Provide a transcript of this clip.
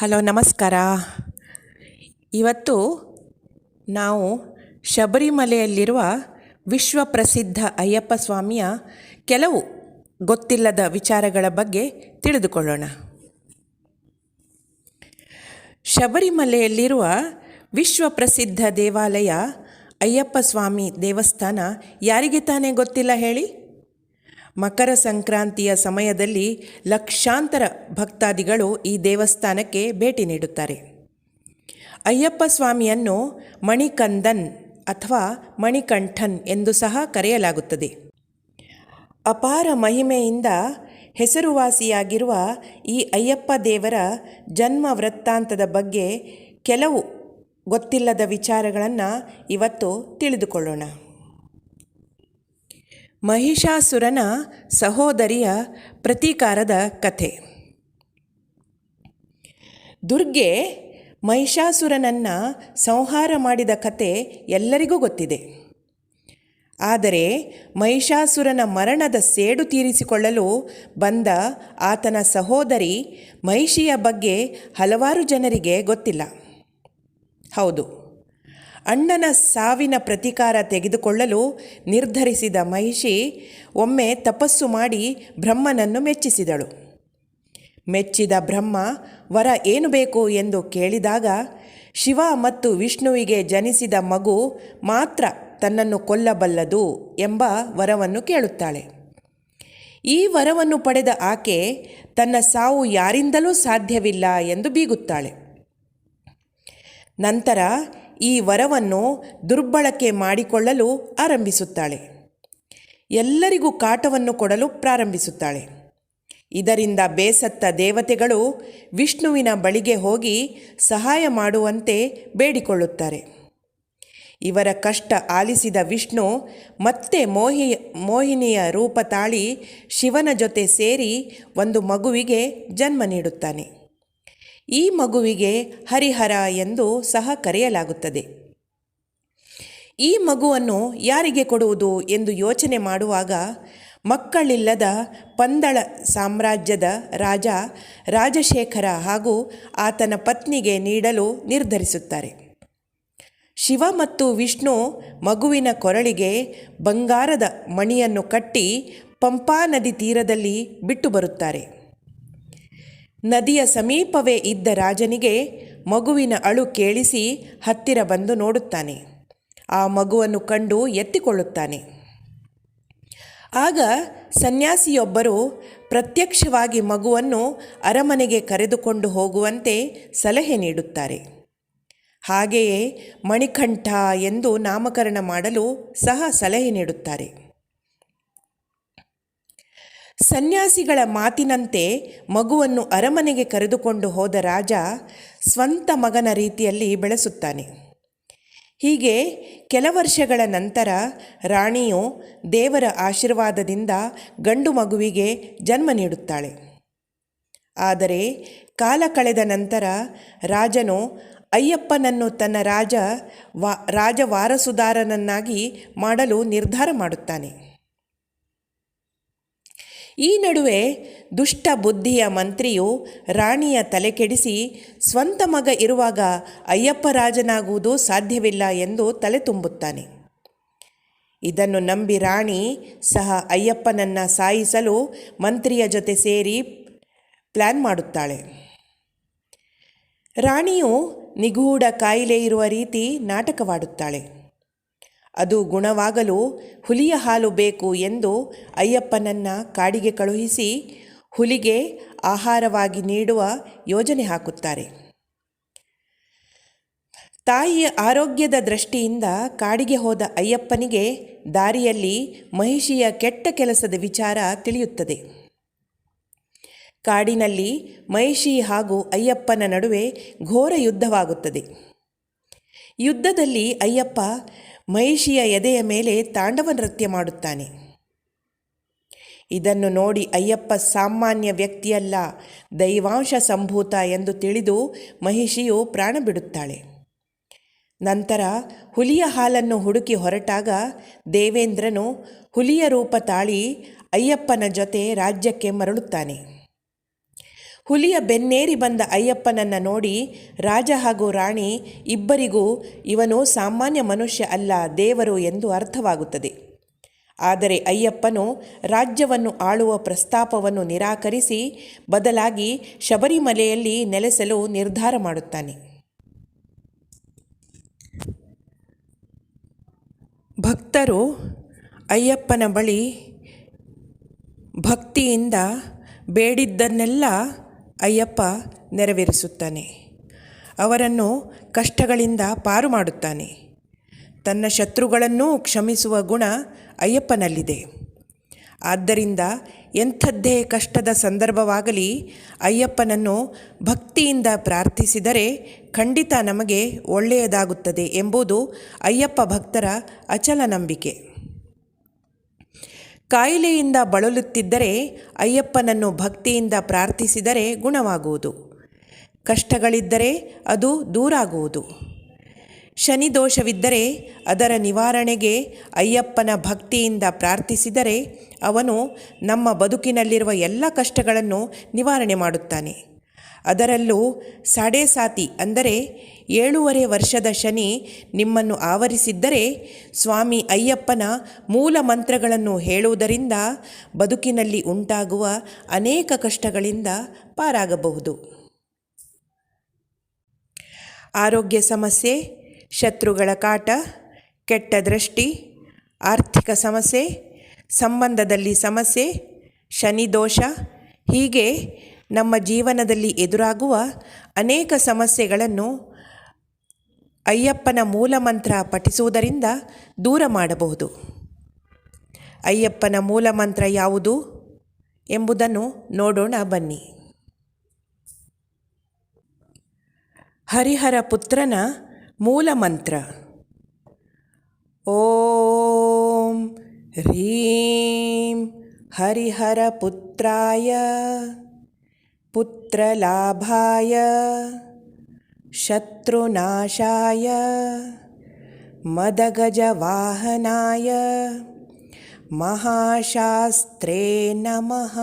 Hello, ನಮಸ್ಕಾರ. ಇವತ್ತು ನಾವು ಶಬರಿಮಲೆಯಲ್ಲಿರುವ ವಿಶ್ವಪ್ರಸಿದ್ಧ ಅಯ್ಯಪ್ಪ ಸ್ವಾಮಿಯ ಕೆಲವು ಗೊತ್ತಿಲ್ಲದ ವಿಚಾರಗಳ ಬಗ್ಗೆ ತಿಳಿದುಕೊಳ್ಳೋಣ. ಶಬರಿಮಲೆಯಲ್ಲಿರುವ ವಿಶ್ವಪ್ರಸಿದ್ಧ ದೇವಾಲಯ ಅಯ್ಯಪ್ಪ ಸ್ವಾಮಿ ದೇವಸ್ಥಾನ ಯಾರಿಗೆ ತಾನೇ ಗೊತ್ತಿಲ್ಲ ಹೇಳಿ? ಮಕರ ಸಂಕ್ರಾಂತಿಯ ಸಮಯದಲ್ಲಿ ಲಕ್ಷಾಂತರ ಭಕ್ತಾದಿಗಳು ಈ ದೇವಸ್ಥಾನಕ್ಕೆ ಭೇಟಿ ನೀಡುತ್ತಾರೆ. ಅಯ್ಯಪ್ಪ ಸ್ವಾಮಿಯನ್ನು ಮಣಿಕಂದನ್ ಅಥವಾ ಮಣಿಕಂಠನ್ ಎಂದು ಸಹ ಕರೆಯಲಾಗುತ್ತದೆ. ಅಪಾರ ಮಹಿಮೆಯಿಂದ ಹೆಸರುವಾಸಿಯಾಗಿರುವ ಈ ಅಯ್ಯಪ್ಪ ದೇವರ ಜನ್ಮ ವೃತ್ತಾಂತದ ಬಗ್ಗೆ ಕೆಲವು ಗೊತ್ತಿಲ್ಲದ ವಿಚಾರಗಳನ್ನು ಇವತ್ತು ತಿಳಿದುಕೊಳ್ಳೋಣ. ಮಹಿಷಾಸುರನ ಸಹೋದರಿಯ ಪ್ರತೀಕಾರದ ಕಥೆ. ದುರ್ಗೆ ಮಹಿಷಾಸುರನನ್ನು ಸಂಹಾರ ಮಾಡಿದ ಕತೆ ಎಲ್ಲರಿಗೂ ಗೊತ್ತಿದೆ. ಆದರೆ ಮಹಿಷಾಸುರನ ಮರಣದ ಸೇಡು ತೀರಿಸಿಕೊಳ್ಳಲು ಬಂದ ಆತನ ಸಹೋದರಿ ಮಹಿಷಿಯ ಬಗ್ಗೆ ಹಲವಾರು ಜನರಿಗೆ ಗೊತ್ತಿಲ್ಲ. ಹೌದು. ಅಣ್ಣನ ಸಾವಿನ ಪ್ರತೀಕಾರ ತೆಗೆದುಕೊಳ್ಳಲು ನಿರ್ಧರಿಸಿದ ಮಹಿಷಿ ಒಮ್ಮೆ ತಪಸ್ಸು ಮಾಡಿ ಬ್ರಹ್ಮನನ್ನು ಮೆಚ್ಚಿಸಿದಳು. ಮೆಚ್ಚಿದ ಬ್ರಹ್ಮ, ವರ ಏನು ಬೇಕು? ಎಂದು ಕೇಳಿದಾಗ, ಶಿವ ಮತ್ತು ವಿಷ್ಣುವಿಗೆ ಜನಿಸಿದ ಮಗು ಮಾತ್ರ ತನ್ನನ್ನು ಕೊಲ್ಲಬಲ್ಲದು ಎಂಬ ವರವನ್ನು ಕೇಳುತ್ತಾಳೆ. ಈ ವರವನ್ನು ಪಡೆದ ಆಕೆ ತನ್ನ ಸಾವು ಯಾರಿಂದಲೂ ಸಾಧ್ಯವಿಲ್ಲ ಎಂದು ಬೀಗುತ್ತಾಳೆ. ನಂತರ ಈ ವರವನ್ನು ದುರ್ಬಳಕೆ ಮಾಡಿಕೊಳ್ಳಲು ಆರಂಭಿಸುತ್ತಾಳೆ. ಎಲ್ಲರಿಗೂ ಕಾಟವನ್ನು ಕೊಡಲು ಪ್ರಾರಂಭಿಸುತ್ತಾಳೆ. ಇದರಿಂದ ಬೇಸತ್ತ ದೇವತೆಗಳು ವಿಷ್ಣುವಿನ ಬಳಿಗೆ ಹೋಗಿ ಸಹಾಯ ಮಾಡುವಂತೆ ಬೇಡಿಕೊಳ್ಳುತ್ತಾರೆ. ಇವರ ಕಷ್ಟ ಆಲಿಸಿದ ವಿಷ್ಣು ಮತ್ತೆ ಮೋಹಿ, ಮೋಹಿನಿಯ ರೂಪ ತಾಳಿ ಶಿವನ ಜೊತೆ ಸೇರಿ ಒಂದು ಮಗುವಿಗೆ ಜನ್ಮ ನೀಡುತ್ತಾನೆ. ಈ ಮಗುವಿಗೆ ಹರಿಹರ ಎಂದು ಸಹ ಕರೆಯಲಾಗುತ್ತದೆ. ಈ ಮಗುವನ್ನು ಯಾರಿಗೆ ಕೊಡುವುದು ಎಂದು ಯೋಚನೆ ಮಾಡುವಾಗ ಮಕ್ಕಳಿಲ್ಲದ ಪಂದಳ ಸಾಮ್ರಾಜ್ಯದ ರಾಜ ರಾಜಶೇಖರ ಹಾಗೂ ಆತನ ಪತ್ನಿಗೆ ನೀಡಲು ನಿರ್ಧರಿಸುತ್ತಾರೆ. ಶಿವ ಮತ್ತು ವಿಷ್ಣು ಮಗುವಿನ ಕೊರಳಿಗೆ ಬಂಗಾರದ ಮಣಿಯನ್ನು ಕಟ್ಟಿ ಪಂಪಾ ನದಿ ತೀರದಲ್ಲಿ ಬಿಟ್ಟು ಬರುತ್ತಾರೆ. ನದಿಯ ಸಮೀಪವೇ ಇದ್ದ ರಾಜನಿಗೆ ಮಗುವಿನ ಅಳು ಕೇಳಿಸಿ ಹತ್ತಿರ ಬಂದು ನೋಡುತ್ತಾನೆ. ಆ ಮಗುವನ್ನು ಕಂಡು ಎತ್ತಿಕೊಳ್ಳುತ್ತಾನೆ. ಆಗ ಸನ್ಯಾಸಿಯೊಬ್ಬರು ಪ್ರತ್ಯಕ್ಷವಾಗಿ ಮಗುವನ್ನು ಅರಮನೆಗೆ ಕರೆದುಕೊಂಡು ಹೋಗುವಂತೆ ಸಲಹೆ ನೀಡುತ್ತಾರೆ. ಹಾಗೆಯೇ ಮಣಿಕಂಠ ಎಂದು ನಾಮಕರಣ ಮಾಡಲು ಸಹ ಸಲಹೆ ನೀಡುತ್ತಾರೆ. ಸನ್ಯಾಸಿಗಳ ಮಾತಿನಂತೆ ಮಗುವನ್ನು ಅರಮನೆಗೆ ಕರೆದುಕೊಂಡು ಹೋದ ರಾಜ ಸ್ವಂತ ಮಗನ ರೀತಿಯಲ್ಲಿ ಬೆಳೆಸುತ್ತಾನೆ. ಹೀಗೆ ಕೆಲ ವರ್ಷಗಳ ನಂತರ ರಾಣಿಯು ದೇವರ ಆಶೀರ್ವಾದದಿಂದ ಗಂಡು ಮಗುವಿಗೆ ಜನ್ಮ ನೀಡುತ್ತಾಳೆ. ಆದರೆ ಕಾಲ ಕಳೆದ ನಂತರ ರಾಜನು ಅಯ್ಯಪ್ಪನನ್ನು ತನ್ನ ರಾಜ ವಾ ರಾಜವಾರಸುದಾರನನ್ನಾಗಿ ಮಾಡಲು ನಿರ್ಧಾರ ಮಾಡುತ್ತಾನೆ. ಈ ನಡುವೆ ದುಷ್ಟ ಬುದ್ಧಿಯ ಮಂತ್ರಿಯು ರಾಣಿಯ ತಲೆ ಕೆಡಿಸಿ ಸ್ವಂತ ಮಗ ಇರುವಾಗ ಅಯ್ಯಪ್ಪ ರಾಜನಾಗುವುದು ಸಾಧ್ಯವಿಲ್ಲ ಎಂದು ತಲೆ ತುಂಬುತ್ತಾನೆ. ಇದನ್ನು ನಂಬಿ ರಾಣಿ ಸಹ ಅಯ್ಯಪ್ಪನನ್ನು ಸಾಯಿಸಲು ಮಂತ್ರಿಯ ಜೊತೆ ಸೇರಿ ಪ್ಲ್ಯಾನ್ ಮಾಡುತ್ತಾಳೆ. ರಾಣಿಯು ನಿಗೂಢ ಕಾಯಿಲೆ ಇರುವ ರೀತಿ ನಾಟಕವಾಡುತ್ತಾಳೆ. ಅದು ಗುಣವಾಗಲು ಹುಲಿಯ ಹಾಲು ಬೇಕು ಎಂದು ಅಯ್ಯಪ್ಪನನ್ನು ಕಾಡಿಗೆ ಕಳುಹಿಸಿ ಹುಲಿಗೆ ಆಹಾರವಾಗಿ ನೀಡುವ ಯೋಜನೆ ಹಾಕುತ್ತಾರೆ. ತಾಯಿಯ ಆರೋಗ್ಯದ ದೃಷ್ಟಿಯಿಂದ ಕಾಡಿಗೆ ಹೋದ ಅಯ್ಯಪ್ಪನಿಗೆ ದಾರಿಯಲ್ಲಿ ಮಹಿಷಿಯ ಕೆಟ್ಟ ಕೆಲಸದ ವಿಚಾರ ತಿಳಿಯುತ್ತದೆ. ಕಾಡಿನಲ್ಲಿ ಮಹಿಷಿ ಹಾಗೂ ಅಯ್ಯಪ್ಪನ ನಡುವೆ ಘೋರ ಯುದ್ಧವಾಗುತ್ತದೆ. ಯುದ್ಧದಲ್ಲಿ ಅಯ್ಯಪ್ಪ ಮಹಿಷಿಯ ಎದೆಯ ಮೇಲೆ ತಾಂಡವ ನೃತ್ಯ ಮಾಡುತ್ತಾನೆ. ಇದನ್ನು ನೋಡಿ ಅಯ್ಯಪ್ಪ ಸಾಮಾನ್ಯ ವ್ಯಕ್ತಿಯಲ್ಲ, ದೈವಾಂಶ ಸಂಭೂತ ಎಂದು ತಿಳಿದು ಮಹಿಷಿಯು ಪ್ರಾಣ ಬಿಡುತ್ತಾಳೆ. ನಂತರ ಹುಲಿಯ ಹಾಲನ್ನು ಹುಡುಕಿ ಹೊರಟಾಗ ದೇವೇಂದ್ರನು ಹುಲಿಯ ರೂಪ ತಾಳಿ ಅಯ್ಯಪ್ಪನ ಜೊತೆ ರಾಜ್ಯಕ್ಕೆ ಮರಳುತ್ತಾನೆ. ಹುಲಿಯ ಬೆನ್ನೇರಿ ಬಂದ ಅಯ್ಯಪ್ಪನನ್ನು ನೋಡಿ ರಾಜ ಹಾಗೂ ರಾಣಿ ಇಬ್ಬರಿಗೂ ಇವನು ಸಾಮಾನ್ಯ ಮನುಷ್ಯ ಅಲ್ಲ, ದೇವರು ಎಂದು ಅರ್ಥವಾಗುತ್ತದೆ. ಆದರೆ ಅಯ್ಯಪ್ಪನು ರಾಜ್ಯವನ್ನು ಆಳುವ ಪ್ರಸ್ತಾಪವನ್ನು ನಿರಾಕರಿಸಿ ಬದಲಾಗಿ ಶಬರಿಮಲೆಯಲ್ಲಿ ನೆಲೆಸಲು ನಿರ್ಧಾರ ಮಾಡುತ್ತಾನೆ. ಭಕ್ತರು ಅಯ್ಯಪ್ಪನ ಬಳಿ ಭಕ್ತಿಯಿಂದ ಬೇಡಿದ್ದನ್ನೆಲ್ಲ ಅಯ್ಯಪ್ಪ ನೆರವೇರಿಸುತ್ತಾನೆ. ಅವರನ್ನು ಕಷ್ಟಗಳಿಂದ ಪಾರು ಮಾಡುತ್ತಾನೆ ತನ್ನ ಶತ್ರುಗಳನ್ನೂ ಕ್ಷಮಿಸುವ ಗುಣ ಅಯ್ಯಪ್ಪನಲ್ಲಿದೆ. ಆದ್ದರಿಂದ ಎಂಥದ್ದೇ ಕಷ್ಟದ ಸಂದರ್ಭವಾಗಲಿ ಅಯ್ಯಪ್ಪನನ್ನು ಭಕ್ತಿಯಿಂದ ಪ್ರಾರ್ಥಿಸಿದರೆ ಖಂಡಿತ ನಮಗೆ ಒಳ್ಳೆಯದಾಗುತ್ತದೆ ಎಂಬುದು ಅಯ್ಯಪ್ಪ ಭಕ್ತರ ಅಚಲ ನಂಬಿಕೆ. ಕಾಯಿಲೆಯಿಂದ ಬಳಲುತ್ತಿದ್ದರೆ ಅಯ್ಯಪ್ಪನನ್ನು ಭಕ್ತಿಯಿಂದ ಪ್ರಾರ್ಥಿಸಿದರೆ ಗುಣವಾಗುವುದು. ಕಷ್ಟಗಳಿದ್ದರೆ ಅದು ದೂರಾಗುವುದು. ಶನಿ ದೋಷವಿದ್ದರೆ ಅದರ ನಿವಾರಣೆಗೆ ಅಯ್ಯಪ್ಪನ ಭಕ್ತಿಯಿಂದ ಪ್ರಾರ್ಥಿಸಿದರೆ ಅವನು ನಮ್ಮ ಬದುಕಿನಲ್ಲಿರುವ ಎಲ್ಲ ಕಷ್ಟಗಳನ್ನು ನಿವಾರಣೆ ಮಾಡುತ್ತಾನೆ. ಅದರಲ್ಲೂ ಸಾಡೆ ಸಾತಿ ಅಂದರೆ ಏಳೂವರೆ ವರ್ಷದ ಶನಿ ನಿಮ್ಮನ್ನು ಆವರಿಸಿದ್ದರೆ ಸ್ವಾಮಿ ಅಯ್ಯಪ್ಪನ ಮೂಲ ಮಂತ್ರಗಳನ್ನು ಹೇಳುವುದರಿಂದ ಬದುಕಿನಲ್ಲಿ ಉಂಟಾಗುವ ಅನೇಕ ಕಷ್ಟಗಳಿಂದ ಪಾರಾಗಬಹುದು. ಆರೋಗ್ಯ ಸಮಸ್ಯೆ, ಶತ್ರುಗಳ ಕಾಟ, ಕೆಟ್ಟ ದೃಷ್ಟಿ, ಆರ್ಥಿಕ ಸಮಸ್ಯೆ, ಸಂಬಂಧದಲ್ಲಿ ಸಮಸ್ಯೆ, ಶನಿ ದೋಷ ಹೀಗೆ ನಮ್ಮ ಜೀವನದಲ್ಲಿ ಎದುರಾಗುವ ಅನೇಕ ಸಮಸ್ಯೆಗಳನ್ನು ಅಯ್ಯಪ್ಪನ ಮೂಲಮಂತ್ರ ಪಠಿಸುವುದರಿಂದ ದೂರ ಮಾಡಬಹುದು. ಅಯ್ಯಪ್ಪನ ಮೂಲಮಂತ್ರ ಯಾವುದು ಎಂಬುದನ್ನು ನೋಡೋಣ ಬನ್ನಿ. ಹರಿಹರ ಪುತ್ರನ ಮೂಲಮಂತ್ರ. ಓಂ ಹ್ರೀಂ ಹರಿಹರ ಪುತ್ರಾಯ. पुत्रलाभाय शत्रुनाशाय मदगजवाहनाय महाशास्त्रे नमः